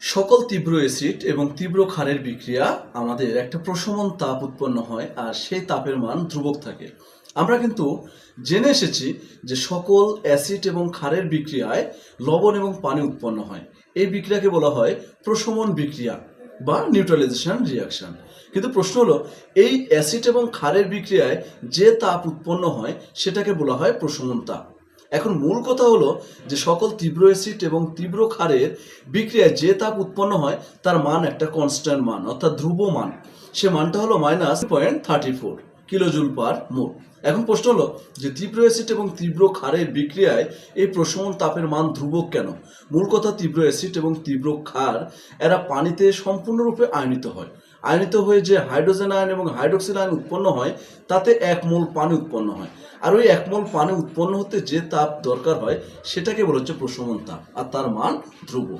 সকল তীব্র অ্যাসিড এবং তীব্র ক্ষারের বিক্রিয়া আমাদের একটা প্রশমন তাপ উৎপন্ন হয় আর সেই তাপের মান ধ্রুবক থাকে। আমরা কিন্তু জেনে এসেছি যে সকল অ্যাসিড এবং ক্ষারের বিক্রিয়ায় লবণ এবং পানি উৎপন্ন হয়। এই বিক্রিয়াকে বলা হয় প্রশমন বিক্রিয়া বা নিউট্রালাইজেশন রিয়াকশন কিন্তু প্রশ্ন হলো, এই অ্যাসিড এবং ক্ষারের বিক্রিয়ায় যে তাপ উৎপন্ন হয়, সেটাকে বলা হয় প্রশমন তাপ। এখন মূল কথা হলো যে সকল তীব্র অ্যাসিড এবং তীব্র ক্ষারের বিক্রিয়ায় যে তাপ উৎপন্ন হয়, তার মান একটা কনস্ট্যান্ট মান, অর্থাৎ ধ্রুব মান। সে মানটা হলো minus point thirty four kilojoule per mole এখন প্রশ্ন হলো যে তীব্র অ্যাসিড এবং তীব্র ক্ষারের বিক্রিয়ায় এই প্রশমন তাপের মান ধ্রুবক কেন? মূল কথা তীব্র অ্যাসিড এবং তীব্র ক্ষার, এরা পানিতে সম্পূর্ণরূপে আয়নিত হয়। আয়নিত হয়ে যে হাইড্রোজেন আয়ন এবং হাইড্রোক্সিল আয়ন উৎপন্ন হয়, তাতে এক মোল পানি উৎপন্ন হয়। আর ওই এক মোল পানি উৎপন্ন হতে যে তাপ দরকার হয়, সেটাকে বলা হচ্ছে প্রশমন তাপ, আর তার মান ধ্রুব।